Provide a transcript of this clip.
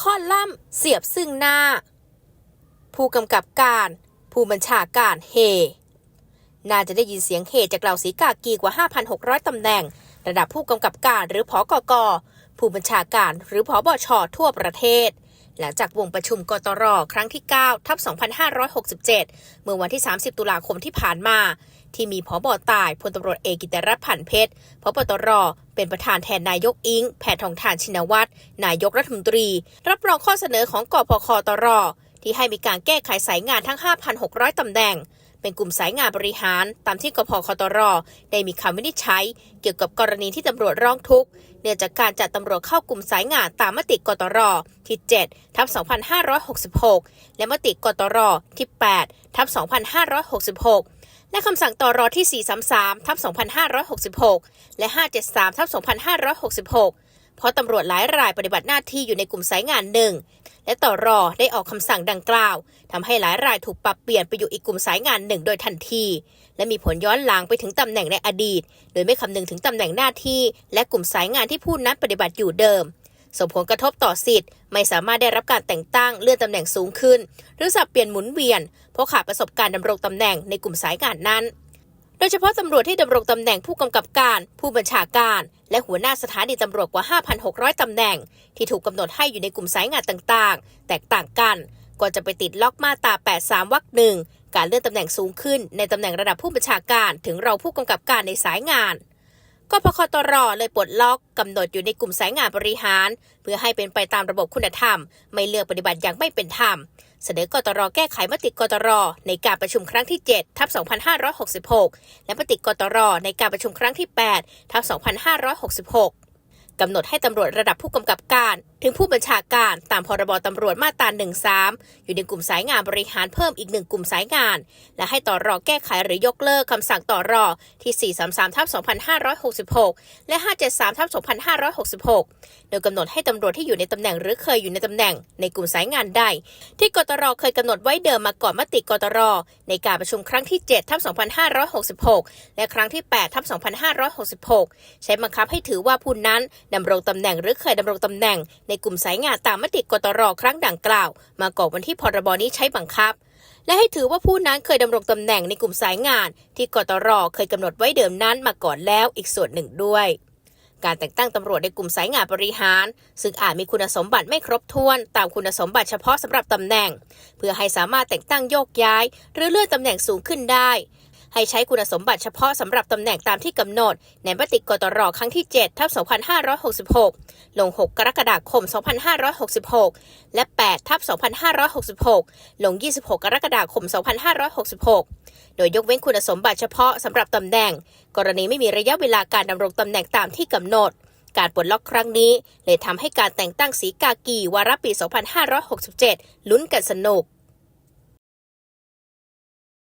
ข้อล่ำเสียบซึ่งหน้า ผู้กำกับการ ผู้บัญชาการเฮ น่าจะได้ยินเสียงเฮจากเหล่าสีกากีกว่า 5,600 ตำแหน่ง ระดับผู้กำกับการหรือผอกก ผู้บัญชาการหรือผอบชทั่วประเทศ หลังจากวงประชุมกตรครั้งที่ 9 ทับ 2567 เมื่อวันที่ 30 ตุลาคมที่ผ่านมา ที่มีผอบอตายพลตำรวจเอกกิตรรัตน์ผันเพชรพบตร เป็นประธานแทนนายกอิง แพทองทานชินวัตร นายกรัฐมนตรี รับรองข้อเสนอของกพคตร ที่ให้มีการแก้ไขสายงานทั้ง 5,600ตำแหน่ง เป็นกลุ่มสายงานบริหาร ตามที่กพคตร ได้มีคำวินิจฉัย เกี่ยวกับกรณีที่ตำรวจร้องทุกข์เนื่องจากการจัดตำรวจเข้ากลุ่มสายงานตามมติกตรที่7ทับ2566 และมติกตรที่8ทับ2566 และคำสั่งต่อรอที่ 433ทับ2566 และ 573ทับ2566 เพราะตำรวจหลายรายปฏิบัติหน้าที่อยู่ในกลุ่มสายงานหนึ่ง และต่อรอได้ออกคำสั่งดังกล่าวทำให้หลายรายถูกปรับเปลี่ยนไปอยู่อีกกลุ่มสายงานหนึ่งโดยทันที และมีผลย้อนหลังไปถึงตำแหน่งในอดีต โดยไม่คำนึงถึงตำแหน่งหน้าที่ และกลุ่มสายงานที่ผู้นั้นปฏิบัติอยู่เดิม ส่งผลกระทบต่อสิทธิ์ ไม่สามารถได้รับการแต่งตั้งเลื่อนตำแหน่งสูงขึ้น หรือสับเปลี่ยนหมุนเวียน เพราะขาดประสบการณ์ดำรงตำแหน่งในกลุ่มสายงานนั้น โดยเฉพาะตำรวจที่ดำรงตำแหน่งผู้กำกับการ ผู้บัญชาการ และหัวหน้าสถานีตำรวจกว่า 5,600 ตำแหน่ง ที่ถูกกำหนดให้อยู่ในกลุ่มสายงานต่างๆ แตกต่างกันก็จะไปติดล็อกมาตรา 83 วรรคหนึ่งการเลื่อนตำแหน่งสูงขึ้นในตำแหน่งระดับผู้บัญชาการถึงรองผู้กำกับการในสายงาน กพคตรเลยปลดล็อกกำหนดอยู่ในกลุ่มสายงานบริหาร เพื่อให้เป็นไปตามระบบคุณธรรม ไม่เลือกปฏิบัติอย่างไม่เป็นธรรม เสนอกตรแก้ไขมติกตร ในการประชุมครั้งที่ 7 ทับ 2566 และมติกตร ในการประชุมครั้งที่ 8 ทับ 2566 กำหนดให้ตำรวจระดับผู้กำกับการถึงผู้บัญชาการตามพรบตำรวจมาตรา13 อยู่ในกลุ่มสายงานบริหารเพิ่มอีกหนึ่งกลุ่มสายงาน และให้ต่อรอแก้ไขหรือยกเลิกคำสั่งต่อรอที่ 433ทับ2566 และ 573ทับ2566 โดยกำหนดให้ตำรวจที่อยู่ในตำแหน่งหรือเคยอยู่ในตำแหน่งในกลุ่มสายงานใดที่กตรเคยกำหนดไว้เดิมมาก่อนมติกตรในการประชุมครั้งที่7ทับ2566 และครั้งที่8ทับ2566 ใช้บังคับให้ถือว่าผู้นั้นดำรงตำแหน่งหรือเคยดำรงตำแหน่งในกลุ่มสายงานตามมติกตรครั้งดังกล่าว มาก่อนวันที่พรบนี้ใช้บังคับ และให้ถือว่าผู้นั้นเคยดำรงตำแหน่งในกลุ่มสายงาน ที่กตรเคยกำหนดไว้เดิมนั้นมาก่อนแล้วอีกส่วนหนึ่งด้วยการแต่งตั้งตำรวจในกลุ่มสายงานบริหาร ซึ่งอาจมีคุณสมบัติไม่ครบถ้วน ตามคุณสมบัติเฉพาะสำหรับตำแหน่ง เพื่อให้สามารถแต่งตั้งโยกย้าย หรือเลื่อนตำแหน่งสูงขึ้นได้ ให้ใช้คุณสมบัติเฉพาะสำหรับตำแหน่งตามที่กำหนด ในมติกตรครั้งที่ 7 ทับ 2566 ลง 6 กรกฎาคม 2566 และ 8 ทับ 2566 ลง 26 กรกฎาคม 2566 โดยยกเว้นคุณสมบัติเฉพาะสำหรับตำแหน่ง กรณีไม่มีระยะเวลาการดำรงตำแหน่งตามที่กำหนดการปลดล็อกครั้งนี้เลยทำให้การแต่งตั้งสีกากีวาระปี 2567 ลุ้นกันสนุก